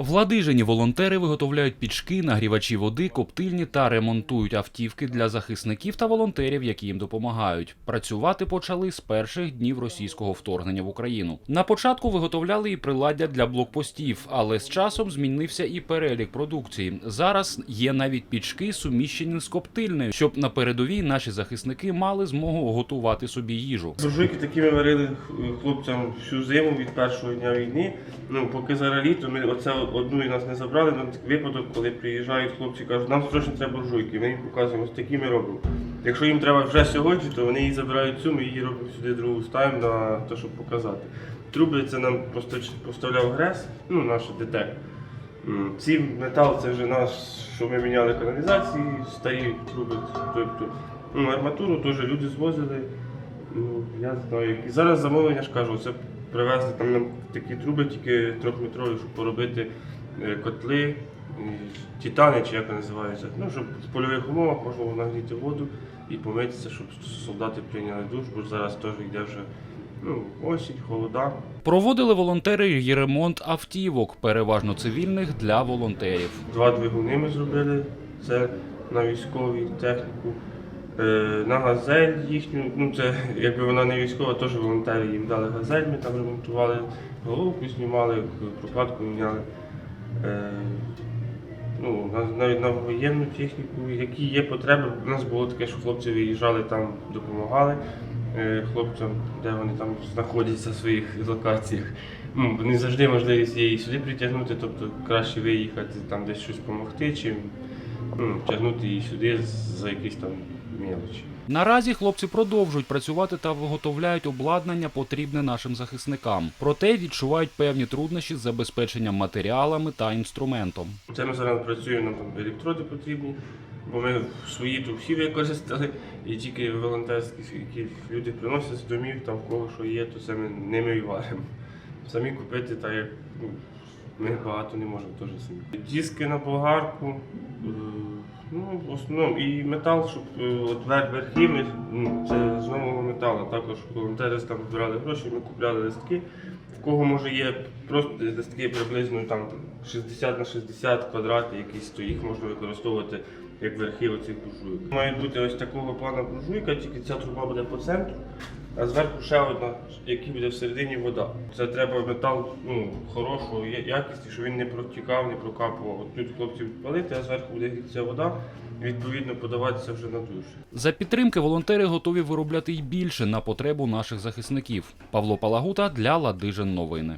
В Ладижині волонтери виготовляють пічки, нагрівачі води, коптильні та ремонтують автівки для захисників та волонтерів, які їм допомагають. Працювати почали з перших днів російського вторгнення в Україну. На початку виготовляли і приладдя для блокпостів, але з часом змінився і перелік продукції. Зараз є навіть пічки, суміщені з коптильнею, щоб на передовій наші захисники мали змогу готувати собі їжу. Буржуйки такі варили хлопцям всю зиму від першого дня війни. Ну, поки зараз літо, ми оце одну і нас не забрали, на випадок, коли приїжджають хлопці, кажуть, нам срочно треба буржуйки, ми їм показуємо, ось такі ми робимо. Якщо їм треба вже сьогодні, то вони її забирають цю, ми її робимо сюди другу ставимо на те, щоб показати. Труби це нам поставляв ГРЕС, ну наш ДТЕК. Ці метал це вже наш, що ми міняли каналізації, старі труби. Тобто, ну, арматуру теж люди звозили. Ну, я знаю. І зараз замовлення ж кажу, це привезли там нам такі труби, тільки трьохметрові, щоб поробити е, котли, титани, чи як вони називаються. Ну, щоб в польових умовах можна було нагріти воду і помитися, щоб солдати прийняли душ, бо зараз теж йде вже ну, осінь, холода. Проводили волонтери і ремонт автівок, переважно цивільних для волонтерів. Два двигуни ми зробили. Це на військовій техніку. Е, На газель їхню, ну це якби вона не військова, теж волонтери їм дали газель, ми там ремонтували, головку знімали, прокладку міняли. Е, Ну, навіть на воєнну техніку, які є потреби. У нас було таке, що хлопці виїжджали там, допомагали е, хлопцям, де вони там знаходяться в своїх локаціях. Ну, не завжди можливість і сюди притягнути, тобто краще виїхати там десь щось допомогти, чим ну, тягнути її сюди за якісь там мелочі. Наразі хлопці продовжують працювати та виготовляють обладнання, потрібне нашим захисникам. Проте відчувають певні труднощі з забезпеченням матеріалами та інструментом. Це ми зараз працюємо, нам там електроди потрібні, бо ми свої тут використали, і тільки волонтерські, які люди приносять з домів, там в кого що є, то це ми ними і варимо. Самі купити, так як ну, ми багато не можемо теж самі. Диски на болгарку, е, ну, в основному і метал, щоб е, от вер- верхи ну, це з нового металу. Також волонтери там збирали гроші, ми купляли листки. В кого може є просто листки приблизно там 60 на 60 квадратів, якісь, то їх можна використовувати як верхи оцих буржуйок. Має бути ось такого плану буржуйка, тільки ця труба буде по центру, а зверху ще одна, який буде всередині вода. Це треба метал ну, хорошої я- якості, щоб він не протікав, не прокапував. От тут хлопці палити, а зверху буде ця вода, відповідно подаватися вже на душ. За підтримки волонтери готові виробляти й більше на потребу наших захисників. Павло Палагута для Ладижин новини.